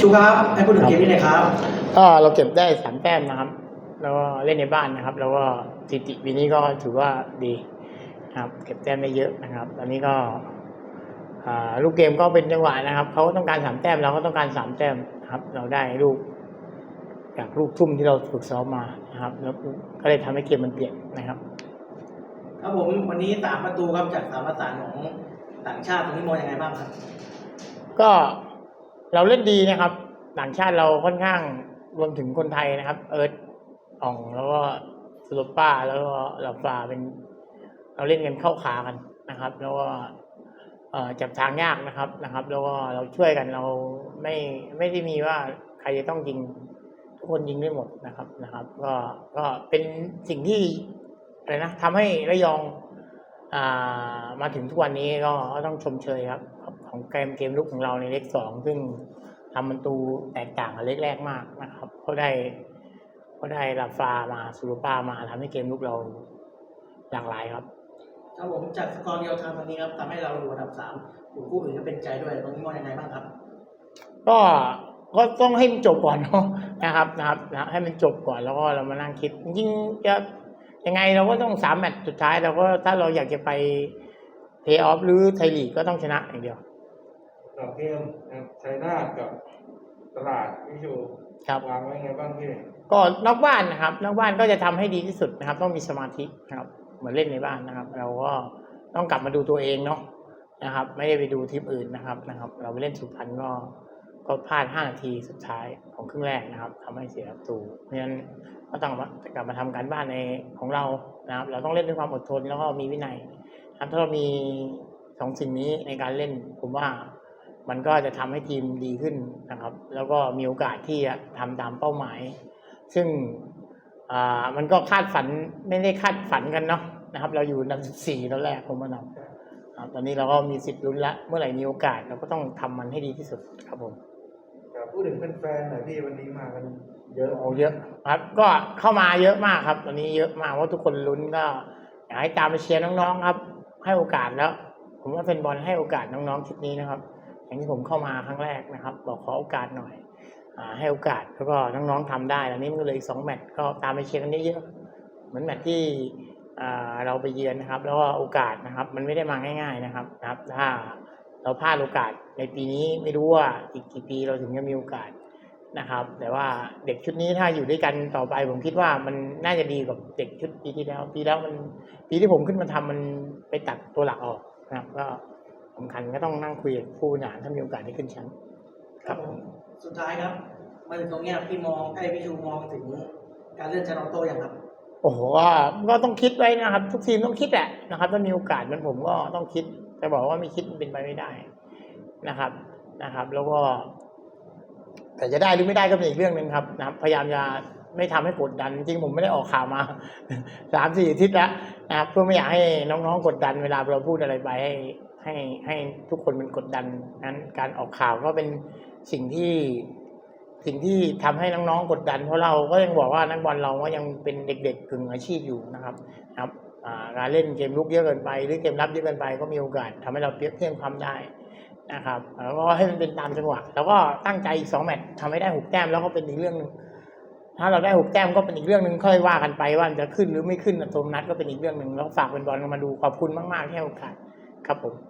ชูครับให้พูดถึงเกมนี้หน่อยครับก็เราเก็บได้สามแต้มนะครับ แล้วก็เล่นในบ้านนะครับ แล้วก็สถิติปีนี้ก็ถือว่าดีนะครับ เก็บแต้มได้เยอะนะครับ ตอนนี้ก็อ่าลูกเกมก็เป็นจังหวะนะครับเขาต้องการสามแต้มเราก็ต้องการสามแต้มนะครับ เราได้ลูกจากลูกทุ่มที่เราฝึกซ้อมมานะครับ แล้วก็เลยทำให้เกมมันเปลี่ยนนะครับ ครับผมวันนี้สามประตูครับจากสามประสานของต่างชาติตรงนี้มองยังไงบ้างครับ ก็ เราเล่นดีนะครับต่างชาติเราค่อนข้างรวมถึงคนไทยนะครับ เอิร์ธอ่องแล้วก็สโลป้าแล้วก็ลาฟาเป็น เราเล่นกันเข้าขากันนะครับ แล้วก็เอ่อจับทางยากนะครับนะครับ แล้วก็เราช่วยกันเราไม่ไม่ได้มีว่าใครจะต้องยิงทุกคนยิงได้หมดนะครับนะครับ ก็ก็เป็นสิ่งที่อะไรนะทำให้ระยองอ่ามาถึงทุกวันนี้ก็ต้องชมเชยครับ ของเกมเกมลุกของเราในเล็กสองซึ่งทำประตูแตกต่างกับเล็กแรกมากนะครับเขาได้เขาได้ลาฟามาซูรุป้ามาทำให้เกมลุกเราหลากหลายครับครับผมจากสกอร์เดียวทางตอนนี้ครับทำให้เราอยู่อันดับสามอยู่คู่อื่นก็เป็นใจด้วยตรงนี้มองยังไงบ้างครับ ก็ก็ต้องให้มันจบก่อนเนาะนะครับนะครับนะให้มันจบก่อนแล้วก็เรามานั่งคิดจริงๆจะยังไงเราก็ต้องสามแมตช์สุดท้ายเราก็ถ้าเราอยากจะไปเพย์ออฟหรือไทยลีกก็ต้องชนะอย่างเดียว ต่อเกมนะครับชัยนาทกับตลาดพี่ชูครับวางไว้ไงบ้างพี่ก็นอกบ้านนะครับนอกบ้านก็จะทำให้ดีที่สุดนะครับ ต้องมีสมาธินะครับเหมือนเล่นในบ้านนะครับ เราก็ต้องกลับมาดูตัวเองเนาะนะครับ ไม่ได้ไปดูทีมอื่นนะครับนะครับ เราไปเล่นสุพรรณก็ก็พลาด5นาทีสุดท้ายของครึ่งแรกนะครับทำให้เสียประตูเพราะฉะนั้นก็ต้องมากลับมาทำการบ้านในของเรานะครับ เราต้องเล่นด้วยความอดทนแล้วก็มีวินัยนะครับถ้าเรามีสองสิ่งนี้ในการเล่นผมว่า มันก็จะทำให้ทีมดีขึ้นนะครับ แล้วก็มีโอกาสที่จะทำตามเป้าหมาย ซึ่งอ่ามันก็คาดฝันไม่ได้คาดฝันกันเนาะนะครับ เราอยู่อันดับ14ตอนแรกผมมานำอ่าตอนนี้เราก็มีสิทธิ์ลุ้นละเมื่อไหร่มีโอกาสเราก็ต้องทำมันให้ดีที่สุดครับผมครับพูดถึงแฟนๆหน่อยพี่วันนี้มากันเยอะโอ้เยอะครับ ก็เข้ามาเยอะมากครับ ตอนนี้เยอะมากเพราะทุกคนลุ้นก็อยากให้ตามไปเชียร์น้องๆครับ ให้โอกาสแล้ว ผมว่าเป็นบอลให้โอกาสน้องๆชุดนี้นะครับ อย่างที่ผมเข้ามาครั้งแรกนะครับ บอกขอโอกาสหน่อยอให้โอกาสแล้วก็น้องๆทำได้ตอนนี้มันก็เลยอีกสองแมตช์ก็ตามไปเชียร์กันเยอะๆเหมือนแมตช์ที่เราไปเยือนนะครับ แล้วก็โอกาสนะครับ มันไม่ได้มาง่าย ๆนะครับนะครับ ถ้าเราพลาดโอกาสในปีนี้ไม่รู้ว่าอีกกี่ปีเราถึงจะมีโอกาสนะครับ แต่ว่าเด็กชุดนี้ถ้าอยู่ด้วยกันต่อไปผมคิดว่ามันน่าจะดีกว่าเด็กชุดปีที่แล้ว ปีแล้วมันปีที่ผมขึ้นมาทำมันไปตัดตัวหลักออกนะครับ ก็ สำคัญก็ต้องนั่งคุยกับผู้บริหารถ้ามีโอกาสได้ขึ้นชั้นครับผมสุดท้ายครับมาถึงตรงเนี้ยพี่มองไอ้ยพี่ชูมองถึงการเลื่อนชาร์ลอตโต้ยังครับ โอ้โหก็ก็ต้องคิดไว้นะครับ ทุกทีมต้องคิดแหละนะครับ ถ้ามีโอกาสเหมันผมก็ต้องคิดแต่บอกว่าไม่คิดมันเป็นไปไม่ได้นะครับนะครับ แล้วก็ แต่จะได้หรือไม่ได้ก็เป็นอีกเรื่องหนึ่งครับนะครับ พยายามจะไม่ทำให้กดดัน จริงผมไม่ได้ออกข่าวมาสามสี่อาทิตย์แล้วนะครับเพื่อไม่อยากให้น้องๆกดดันเวลาเราพูดอะไรไปให้ ให้ให้ทุกคนเป็นกดดันนั้นการออกข่าวก็เป็นสิ่งที่สิ่งที่ทำให้น้องๆกดดัน เพราะเราก็ยังบอกว่านักบอลเราก็ยังเป็นเด็กๆกึ่งอาชีพอยู่นะครับนะครับการเล่นเกมลุกเยอะเกินไปหรือเกมรับเยอะเกินไปก็มีโอกาสทำให้เราเปรียบเทียบความได้นะครับแล้วก็ให้มันเป็นตามจังหวะแล้วก็ตั้งใจอีกสองแมตช์ทำให้ได้หกแต้มแล้วก็เป็นอีกเรื่องหนึ่งถ้าเราได้หกแต้มก็เป็นอีกเรื่องหนึ่งค่อยว่ากันไปว่าจะขึ้นหรือไม่ขึ้นอัตโนมัติก็เป็นอีกเรื่องหนึ่งแล้วฝากเป็นบอลกันมาดูขอบคุณมากๆที่ให้โอกาสครับผม